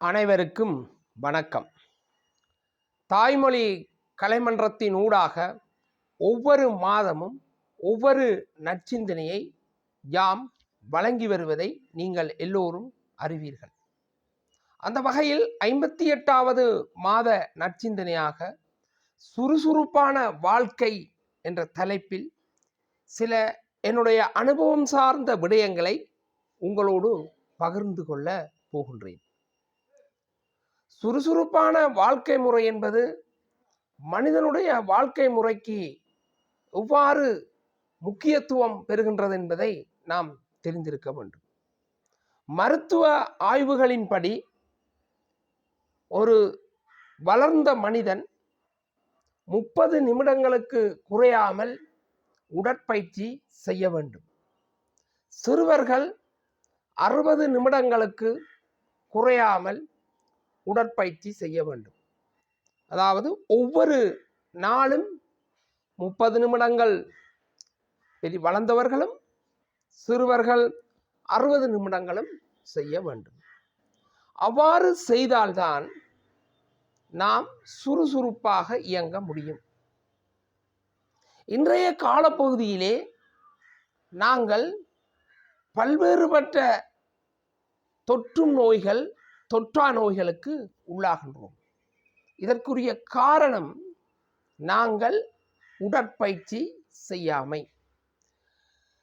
அனைவருக்கும் வணக்கம். தாய்மொழி கலைமன்றத்தின் ஊடாக ஒவ்வொரு மாதமும் ஒவ்வொரு நற்சிந்தனையை யாம் வழங்கி வருவதை நீங்கள் எல்லோரும் அறிவீர்கள். அந்த வகையில் ஐம்பத்தி எட்டாவது மாத நற்சிந்தனையாக சுறுசுறுப்பான வாழ்க்கை என்ற தலைப்பில் சில என்னுடைய அனுபவம் சார்ந்த விடயங்களை உங்களோடு பகிர்ந்து கொள்ள போகின்றேன். சுறுசுறுப்பான வாழ்க்கை முறை என்பது மனிதனுடைய வாழ்க்கை முறைக்கு எவ்வாறு முக்கியத்துவம் பெறுகின்றது என்பதை நாம் தெரிந்திருக்க வேண்டும். மருத்துவ ஆய்வுகளின்படி ஒரு வளர்ந்த மனிதன் முப்பது நிமிடங்களுக்கு குறையாமல் உடற்பயிற்சி செய்ய வேண்டும். சிறுவர்கள் அறுபது நிமிடங்களுக்கு குறையாமல் உடற்பயிற்சி செய்ய வேண்டும். அதாவது ஒவ்வொரு நாளும் முப்பது நிமிடங்கள். பெரிய வளர்ந்தவர்களும் சிறுவர்கள் அறுபது நிமிடங்களும் செய்ய வேண்டும். அவ்வாறு செய்தால்தான் நாம் சுறுசுறுப்பாக இயங்க முடியும். இன்றைய காலப்பகுதியிலே நாங்கள் பல்வேறுபட்ட தொற்றும் நோய்கள் தொற்றா நோய்களுக்கு உள்ளாகின்றோம். இதற்குரிய காரணம் நாங்கள் உடற்பயிற்சி செய்யாமை.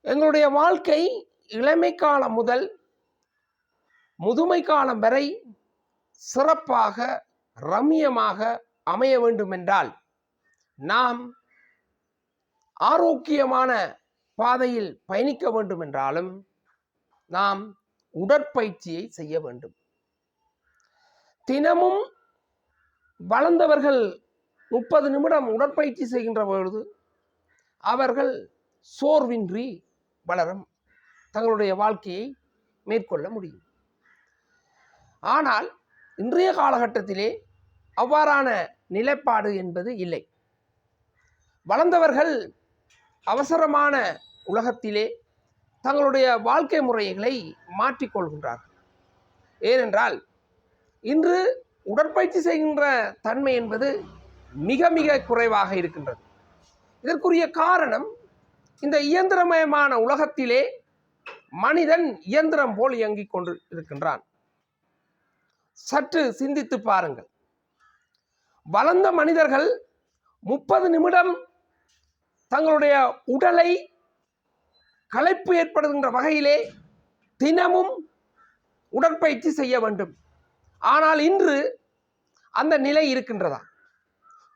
எங்களுடைய வாழ்க்கை இளமை காலம் முதல் முதுமை காலம் வரை சிறப்பாக ரம்மியமாக அமைய வேண்டுமென்றால் நாம் ஆரோக்கியமான பாதையில் பயணிக்க வேண்டுமென்றாலும் நாம் உடற்பயிற்சியை செய்ய வேண்டும். தினமும் வளர்ந்தவர்கள் முப்பது நிமிடம் உடற்பயிற்சி செய்கின்ற பொழுது அவர்கள் சோர்வின்றி வளரும். தங்களுடைய வாழ்க்கையை மேற்கொள்ள முடியும். ஆனால் இன்றைய காலகட்டத்திலே அவ்வாறான நிலைப்பாடு என்பது இல்லை. வளர்ந்தவர்கள் அவசரமான உலகத்திலே தங்களுடைய வாழ்க்கை முறைகளை மாற்றிக்கொள்கின்றார்கள். ஏனென்றால் இன்று உடற்பயிற்சி செய்கின்ற தன்மை என்பது மிக மிக குறைவாக இருக்கின்றது. இதற்குரிய காரணம் இந்த இயந்திரமயமான உலகத்திலே மனிதன் இயந்திரம் போல் இயங்கிக் கொண்டு இருக்கின்றான் சற்று சிந்தித்து பாருங்கள். வளர்ந்த மனிதர்கள் முப்பது நிமிடம் தங்களுடைய உடலை களைப்பு ஏற்படுகின்ற வகையிலே தினமும் உடற்பயிற்சி செய்ய வேண்டும். ஆனால் இன்று அந்த நிலை இருக்கின்றதா?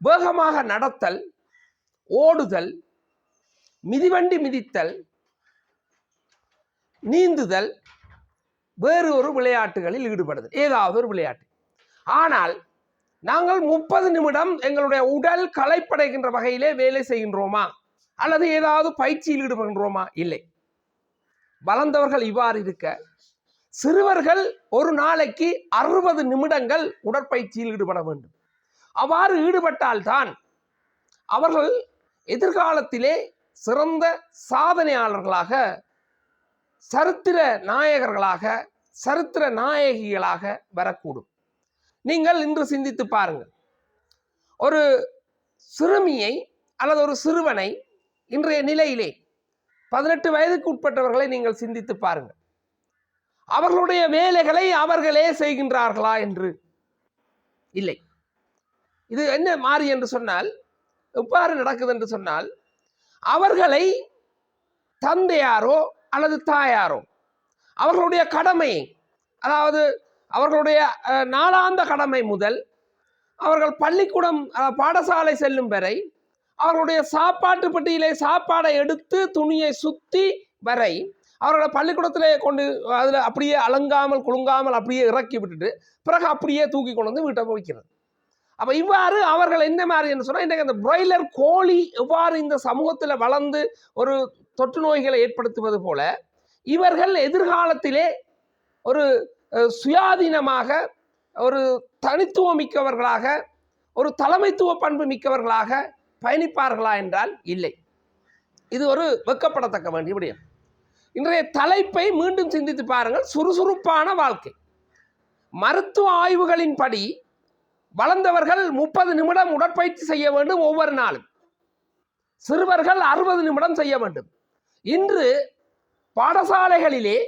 வேகமாக நடத்தல் ஓடுதல் மிதிவண்டி மிதித்தல் நீந்துதல் வேறு ஒரு விளையாட்டுகளில் ஈடுபடுதல் ஏதாவது ஒரு விளையாட்டு. ஆனால் நாங்கள் முப்பது நிமிடம் எங்களுடைய உடல் களைப்படைகின்ற வகையிலே வேலை செய்கின்றோமா? அல்லது ஏதாவது பயிற்சியில் ஈடுபடுகின்றோமா? இல்லை. வளர்ந்தவர்கள் இவ்வாறு இருக்க சிறுவர்கள் ஒரு நாளைக்கு அறுபது நிமிடங்கள் உடற்பயிற்சியில் ஈடுபட வேண்டும். அவ்வாறு ஈடுபட்டால்தான் அவர்கள் எதிர்காலத்திலே சிறந்த சாதனையாளர்களாக சரித்திர நாயகர்களாக சரித்திர நாயகிகளாக வரக்கூடும். நீங்கள் இன்று சிந்தித்து பாருங்கள். ஒரு சிறுமியை அல்லது ஒரு சிறுவனை இன்றைய நிலையிலே பதினெட்டு வயதுக்கு உட்பட்டவர்களை நீங்கள் சிந்தித்து பாருங்கள். அவர்களுடைய வேலைகளை அவர்களே செய்கின்றார்களா என்று? இல்லை. இது என்ன மாறி என்று சொன்னால் எவ்வாறு நடக்குது என்று சொன்னால் அவர்களை தந்தையாரோ அல்லது தாயாரோ அவர்களுடைய கடமை அதாவது அவர்களுடைய நாளாந்த கடமை முதல் அவர்கள் பள்ளிக்கூடம் பாடசாலை செல்லும் வரை அவர்களுடைய சாப்பாட்டு பெட்டியிலே சாப்பாடை எடுத்து துணியை சுற்றி வரை அவர்களை பள்ளிக்கூடத்திலே கொண்டு அதில் அப்படியே அலங்காமல் குலுங்காமல் அப்படியே இறக்கி விட்டுட்டு பிறகு அப்படியே தூக்கி கொண்டு வந்து வீட்டை வைக்கிறது. அப்போ இவ்வாறு அவர்கள் என்ன மாதிரி என்ன சொன்னால் இன்றைக்கு அந்த பிராய்லர் கோழி எவ்வாறு இந்த சமூகத்தில் வளர்ந்து ஒரு தொற்று நோய்களை ஏற்படுத்துவது போல இவர்கள் எதிர்காலத்திலே ஒரு சுயாதீனமாக ஒரு தனித்துவம் மிக்கவர்களாக ஒரு தலைமைத்துவ பண்பு மிக்கவர்களாக பயணிப்பார்களா என்றால் இல்லை. இது ஒரு வெக்கப்படத்தக்க வேண்டிய விடயம். இன்றைய தலைப்பை மீண்டும் சிந்தித்து பாருங்கள். சுறுசுறுப்பான வாழ்க்கை. மருத்துவ ஆய்வுகளின்படி வளர்ந்தவர்கள் முப்பது நிமிடம் உடற்பயிற்சி செய்ய வேண்டும் ஒவ்வொரு நாளும். சிறுவர்கள் அறுபது நிமிடம் செய்ய வேண்டும். இன்று பாடசாலைகளிலே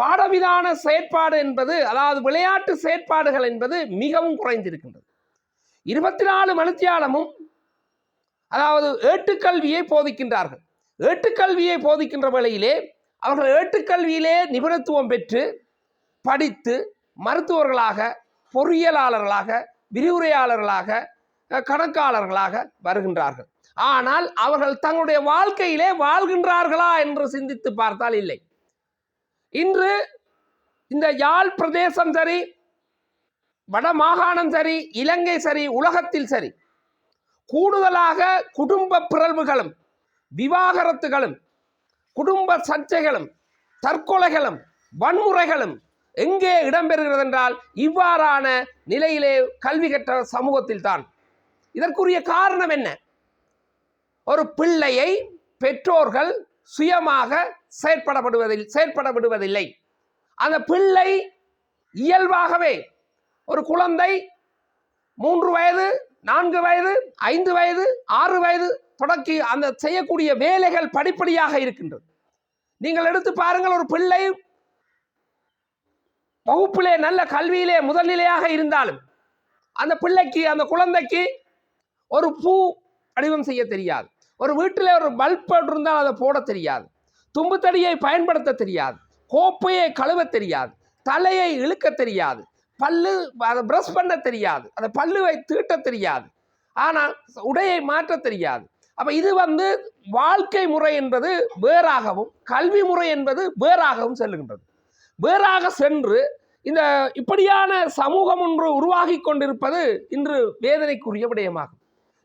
பாடவிதான செயற்பாடு என்பது அதாவது விளையாட்டு செயற்பாடுகள் என்பது மிகவும் குறைந்திருக்கின்றது. இருபத்தி நாலு மணித்தியாலமும் அதாவது ஏட்டுக்கல்வியை போதிக்கின்றார்கள். ஏட்டுக்கல்வியை போதிக்கின்ற வேளையிலே அவர்கள் ஏட்டுக்கல்வியிலே நிபுணத்துவம் பெற்று படித்து மருத்துவர்களாக பொறியியலாளர்களாக விரிவுரையாளர்களாக கணக்காளர்களாக வருகின்றார்கள். ஆனால் அவர்கள் தங்களுடைய வாழ்க்கையிலே வாழ்கின்றார்களா என்று சிந்தித்து பார்த்தால் இல்லை. இன்று இந்த யாழ் பிரதேசம் சரி வட மாகாணம் சரி இலங்கை சரி உலகத்தில் சரி கூடுதலாக குடும்ப பிறழ்வுகளும் விவாகரத்துகளும் குடும்ப சர்ச்சைகளும் தற்கொலைகளும் வன்முறைகளும் எங்கே இடம்பெறுகிறது என்றால் இவ்வாறான நிலையிலே கல்வி கற்ற சமூகத்தில் தான் இதற்குரிய காரணம் என்ன? ஒரு பிள்ளையை பெற்றோர்கள் சுயமாக செயற்படப்படுவதில் செயற்படப்படுவதில்லை. அந்த பிள்ளை இயல்பாகவே ஒரு குழந்தை மூன்று வயது நான்கு வயது ஐந்து வயது ஆறு வயது தொடக்கி அந்த செய்யக்கூடிய வேலைகள் படிப்படியாக இருக்கின்றது. நீங்கள் எடுத்து பாருங்கள் ஒரு பிள்ளை வகுப்பிலே நல்ல கல்வியிலே முதல்நிலையாக இருந்தாலும் அந்த பிள்ளைக்கு அந்த குழந்தைக்கு ஒரு பூ வடிவம் செய்ய தெரியாது. ஒரு வீட்டில் ஒரு பல்ப் இருந்தால் அதை போட தெரியாது. தும்புத்தடியை பயன்படுத்த தெரியாது. கோப்பையை கழுவ தெரியாது. தலையை இழுக்க தெரியாது. பல்லு அதை ப்ரஷ் பண்ண தெரியாது. அதை பல்லுவை தீட்ட தெரியாது. ஆனால் உடையை மாற்ற தெரியாது. அப்போ இது வந்து வாழ்க்கை முறை என்பது வேறாகவும் கல்வி முறை என்பது வேறாகவும் செல்லுகின்றது. வேறாக சென்று இந்த இப்படியான சமூகம் ஒன்று உருவாகி கொண்டிருப்பது இன்று வேதனைக்குரிய விடயமாகும்.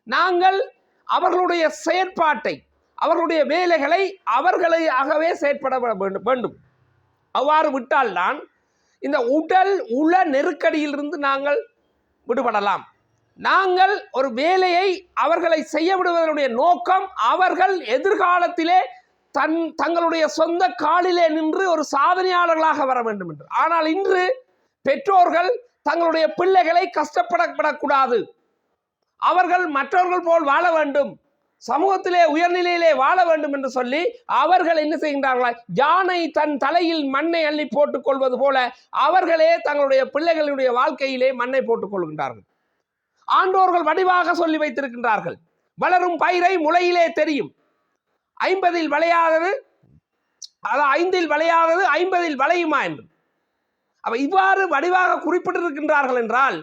நாங்கள் அவர்களுடைய செயற்பாட்டை அவர்களுடைய வேலைகளை அவர்களையாகவே செயற்பட வேண்டும். வேண்டும். அவ்வாறு விட்டால்தான் இந்த உடல் உள நெருக்கடியிலிருந்து நாங்கள் விடுபடலாம். நாங்கள் ஒரு வேலையை அவர்களை செய்ய விடுவதனுடைய நோக்கம் அவர்கள் எதிர்காலத்திலே தன் தங்களுடைய சொந்த காலிலே நின்று ஒரு சாதனையாளர்களாக வர வேண்டும் என்று. ஆனால் இன்று பெற்றோர்கள் தங்களுடைய பிள்ளைகளை கஷ்டப்படப்படக்கூடாது. அவர்கள் மற்றவர்கள் போல் வாழ வேண்டும். சமூகத்திலே உயர்நிலையிலே வாழ வேண்டும் என்று சொல்லி அவர்கள் என்ன செய்கின்றார்களா யானை தன் தலையில் மண்ணை அள்ளி போட்டுக் கொள்வது போல அவர்களே தங்களுடைய பிள்ளைகளுடைய வாழ்க்கையிலே மண்ணை போட்டுக் கொள்கின்றார்கள் ஆண்டோர்கள் வடிவாக சொல்லி வைத்திருக்கின்றார்கள். வளரும் பயிரை முளையிலே தெரியும். ஐம்பதில் விளையாதது அது ஐந்தில் விளையாதது ஐம்பதில் விளையுமா என்று. அப்ப இவ்வாறு வடிவாக குறிப்பிட்டிருக்கின்றார்கள் என்றால்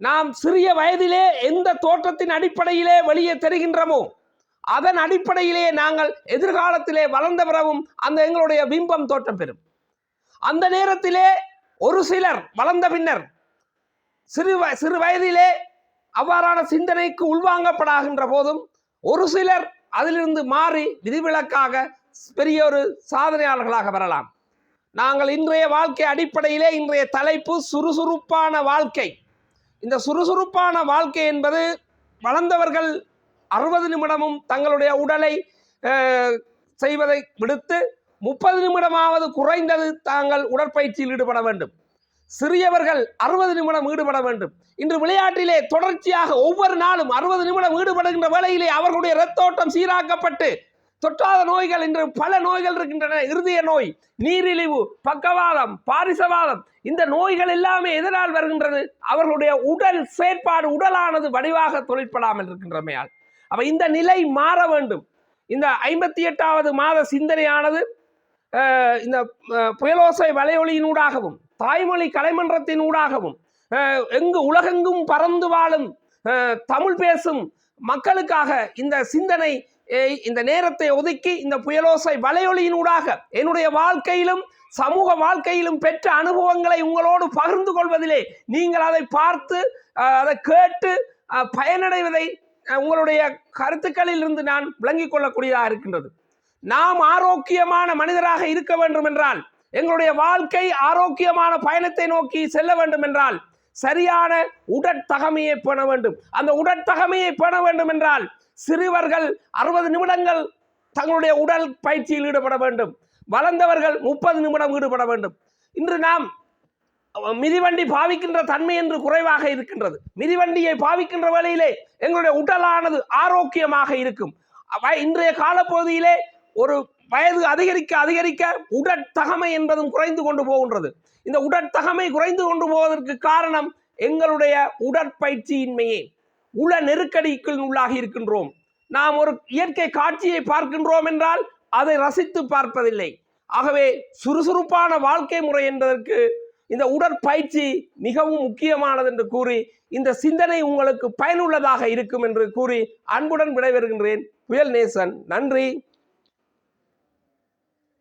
நாம் சிறிய வயதிலே எந்த தோற்றத்தின் அடிப்படையிலே வெளியே தெரிகின்றமோ அதன் அடிப்படையிலேயே நாங்கள் எதிர்காலத்திலே வளர்ந்த பிறகும் அந்த எங்களுடைய பிம்பம் தோற்றம் பெறும். அந்த நேரத்திலே ஒரு சிலர் வளர்ந்த பின்னர் சிறு வ- சிறு வயதிலே அவ்வாறான சிந்தனைக்கு உள்வாங்கப்படாகின்ற போதும் ஒரு சிலர் அதிலிருந்து மாறி விதிவிலக்காக பெரிய ஒரு சாதனையாளர்களாக வரலாம். நாங்கள் இன்றைய வாழ்க்கை அடிப்படையிலே இன்றைய தலைப்பு சுறுசுறுப்பான வாழ்க்கை. இந்த சுறுசுறுப்பான வாழ்க்கை என்பது வளர்ந்தவர்கள் அறுபது நிமிடமும் தங்களுடைய உடலை செய்வதை விடுத்து முப்பது நிமிடமாவது குறைந்தது தாங்கள் உடற்பயிற்சியில் ஈடுபட வேண்டும். சிறியவர்கள் அறுபது நிமிடம் ஈடுபட வேண்டும். இன்று விளையாட்டிலே தொடர்ச்சியாக ஒவ்வொரு நாளும் அறுபது நிமிடம் ஈடுபடுகின்ற வேளையிலே அவர்களுடைய இரத்தோட்டம் சீராக்கப்பட்டு தொற்றாத நோய்கள் இன்று பல நோய்கள் இருக்கின்றன. இருதய நோய் நீரிழிவு பக்கவாதம் பாரிசவாதம் இந்த நோய்கள் எல்லாமே எதனால் வருகின்றது? அவர்களுடைய உடல் செயற்பாடு உடலானது வடிவாக தொழிற்படாமல் இருக்கின்றமையால். அப்ப இந்த நிலை மாற வேண்டும். இந்த ஐம்பத்தி எட்டாவது மாத சிந்தனையானது இந்த புயலோசை வலையொலியினூடாகவும் தாய்மொழி கலைமன்றத்தினூடாகவும் எங்கு உலகெங்கும் பறந்து வாழும் தமிழ் பேசும் மக்களுக்காக இந்த சிந்தனை இந்த நேரத்தை ஒதுக்கி இந்த புயலோசை வலையொலியினூடாக என்னுடைய வாழ்க்கையிலும் சமூக வாழ்க்கையிலும் பெற்ற அனுபவங்களை உங்களோடு பகிர்ந்து கொள்வதிலே நீங்கள் அதை பார்த்து அதை கேட்டு பயனடைவதை உங்களுடைய கருத்துக்களில் இருந்து நான் விளங்கிக் கொள்ளக்கூடியதாக இருக்கின்றது. நாம் ஆரோக்கியமான மனிதராக இருக்க வேண்டும் என்றால் எங்களுடைய வாழ்க்கை ஆரோக்கியமான பயணத்தை நோக்கி செல்ல வேண்டும் என்றால் சரியான உடற்தகமையை பேண வேண்டும். அந்த உடற்தகமையை பேண வேண்டும் என்றால் சிறுவர்கள் அறுபது நிமிடங்கள் தங்களுடைய உடல் பயிற்சியில் ஈடுபட வேண்டும். வளர்ந்தவர்கள் முப்பது நிமிடம் ஈடுபட வேண்டும். இன்று நாம் மிதிவண்டி பாவிக்கின்ற தன்மை என்று குறைவாக இருக்கின்றது. மிதிவண்டியை பாவிக்கின்ற வேளையிலே எங்களுடைய உடலானது ஆரோக்கியமாக இருக்கும். இன்றைய காலப்பகுதியிலே ஒரு வயது அதிகரிக்க அதிகரிக்க உடற்தகமை என்பதும் குறைந்து கொண்டு போகின்றது. இந்த உடற்தகமை குறைந்து கொண்டு போவதற்கு காரணம் எங்களுடைய உடற்பயிற்சியின்மையே. உள நெருக்கடிக்குள் உள்ளாகி இருக்கின்றோம். நாம் ஒரு இயற்கை காட்சியை பார்க்கின்றோம் என்றால் அதை ரசித்து பார்ப்பதில்லை. ஆகவே சுறுசுறுப்பான வாழ்க்கை முறை என்பதற்கு இந்த உடற்பயிற்சி மிகவும் முக்கியமானது என்று கூறி இந்த சிந்தனை உங்களுக்கு பயனுள்ளதாக இருக்கும் என்று கூறி அன்புடன் விடைபெறுகின்றேன். புயல் நேசன் நன்றி.